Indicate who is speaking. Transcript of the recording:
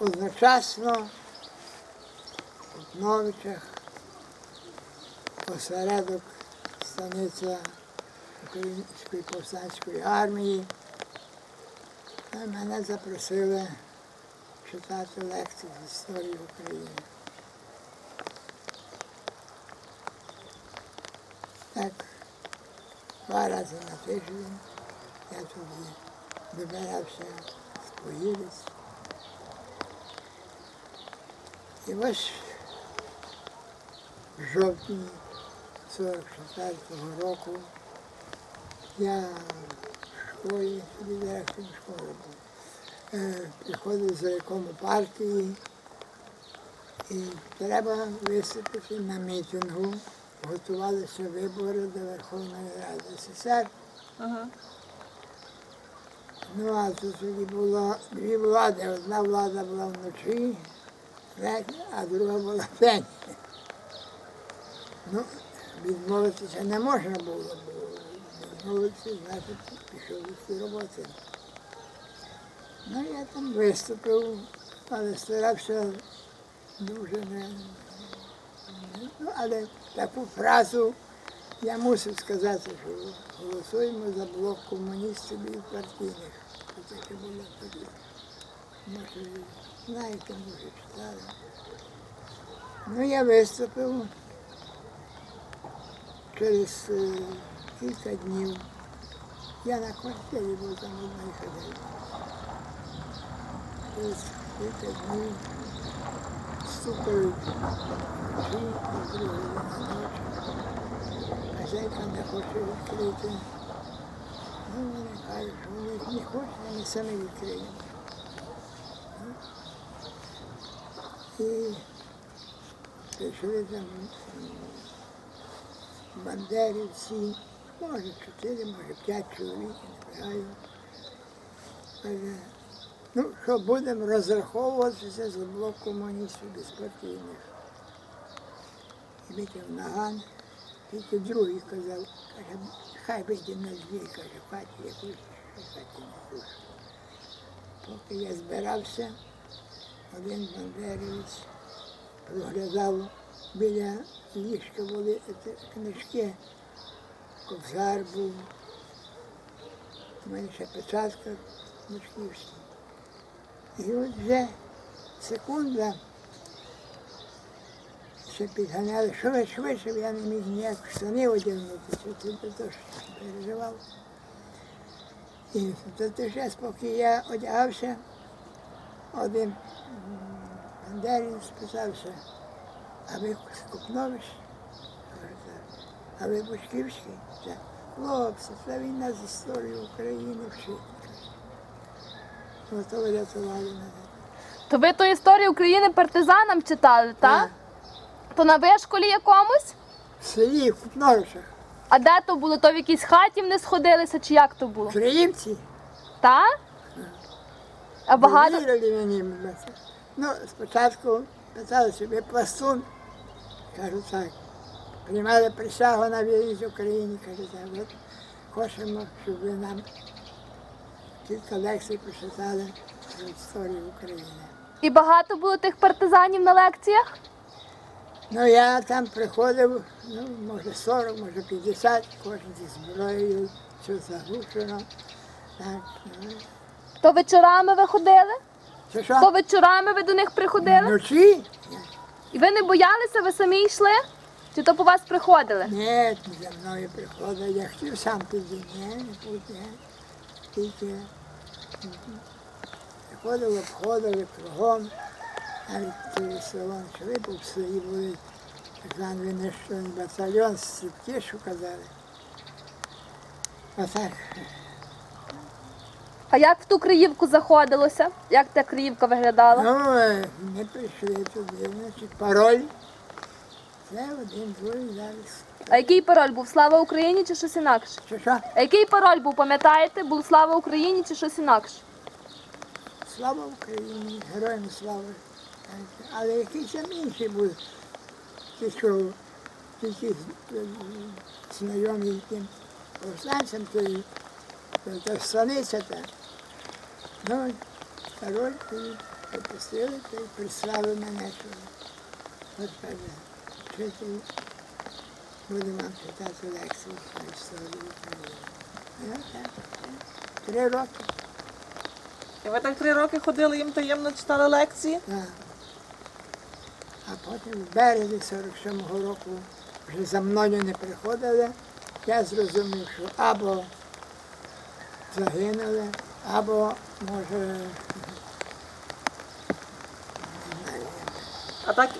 Speaker 1: одночасно в Новичах осередок станиця Української повстанської армії. Та мене запросили читати лекції з історії України. Так, два рази на тиждень я туди вибирався з поїдець. І ось в жовтні 44-го року я в школі, директором школи був, е, приходив з райкому партії і треба виступити на мітингу. Готувалися вибори до Верховної Ради СССР.
Speaker 2: Ага.
Speaker 1: Ну, а тут тоді було дві влади. Одна влада була вночі, ввечері, а друга була вдень. Ну, відмовитися не можна було, бо відмовитися, значить, пішов з роботи. Ну, я там виступив, але старався дуже не- Ну, але таку фразу я мусив сказати, що голосуємо за блок комуністів і партійних. Це таке було тоді. Може, знаєте, може, читали. Ну, я виступив через е, кілька днів. Я на квартирі був там одної хазяйки. Через кілька днів стукають і другої ночі. Хазяйка не хоче відкрити. Ну, вони кажуть, що вони не хочуть, вони самі відкриємо. І прийшли там бандерівці, може чотири, може п'ять чоловік, не знаю. Каже, ну що будемо розраховуватися за блок комуністів безпартійних. І витяг наган. Тільки другий казав, каже, хай вийде на двір, каже, хаті якусь, в хаті не. Поки я збирався, один бандерівець проглядав біля ліжка були книжки, ковзар був, у мене ще печатка книжківська. І от вже секунда ще підганяли швидше, швидше, я не міг ніяк штани одягнути, що до того, переживав. І за той час, поки я одягався, один м, бандерин спитався, а ви так. А ви Бучківський? Так. Хлопці, це він нас з історії України вчить. Ото врятували мене.
Speaker 2: То ви ту історію України партизанам читали, так?
Speaker 1: Так.
Speaker 2: То на вишколі якомусь?
Speaker 1: В селі, в Купновичах.
Speaker 2: А де то було? То в якійсь хаті вони сходилися, чи як то було?
Speaker 1: Українці
Speaker 2: Та? А багато.
Speaker 1: Вірили мені. Ну, спочатку питали собі пластун. Кажу так. Приймали присягу на вірність Україні. Кажу, так, от хочемо, щоб ви нам кілька лекцій прочитали про історію України.
Speaker 2: І багато було тих партизанів на лекціях?
Speaker 1: Ну, я там приходив, ну, може 40, може 50, кожен зі зброєю, все заглушено. Так, ну,
Speaker 2: То вечорами ви ходили?
Speaker 1: це
Speaker 2: То вечорами ви до них приходили?
Speaker 1: Вночі?
Speaker 2: І ви не боялися, ви самі йшли? Чи то по вас приходили?
Speaker 1: Ні, за мною приходить, я хотів сам піти, ні, не ні. Тільки приходили, обходили кругом, навіть той село Швипу в селі були так званий винищений батальйон сітки, що казали. Отак.
Speaker 2: А як в ту Криївку заходилося? Як та Криївка виглядала?
Speaker 1: Ну, е, ми прийшли туди, значить, пароль. Це один, другий зараз.
Speaker 2: А який пароль був? Слава Україні чи щось інакше?
Speaker 1: Що що?
Speaker 2: А який пароль був, пам'ятаєте? Був Слава Україні чи щось інакше?
Speaker 1: Слава Україні, героям слави. Але якийсь там інший був, ті, що тільки е, знайомі тим повстанцям, то, то, то станиця та. Ну, король, і Пропустили та й прислали мене, що от будемо вам читати лекції про історію України. Так, три роки.
Speaker 3: І ви так три роки ходили їм таємно читали лекції?
Speaker 1: Так. А потім в березні 47-го року вже за мною не приходили. Я зрозумів, що або загинули, або може.
Speaker 3: А так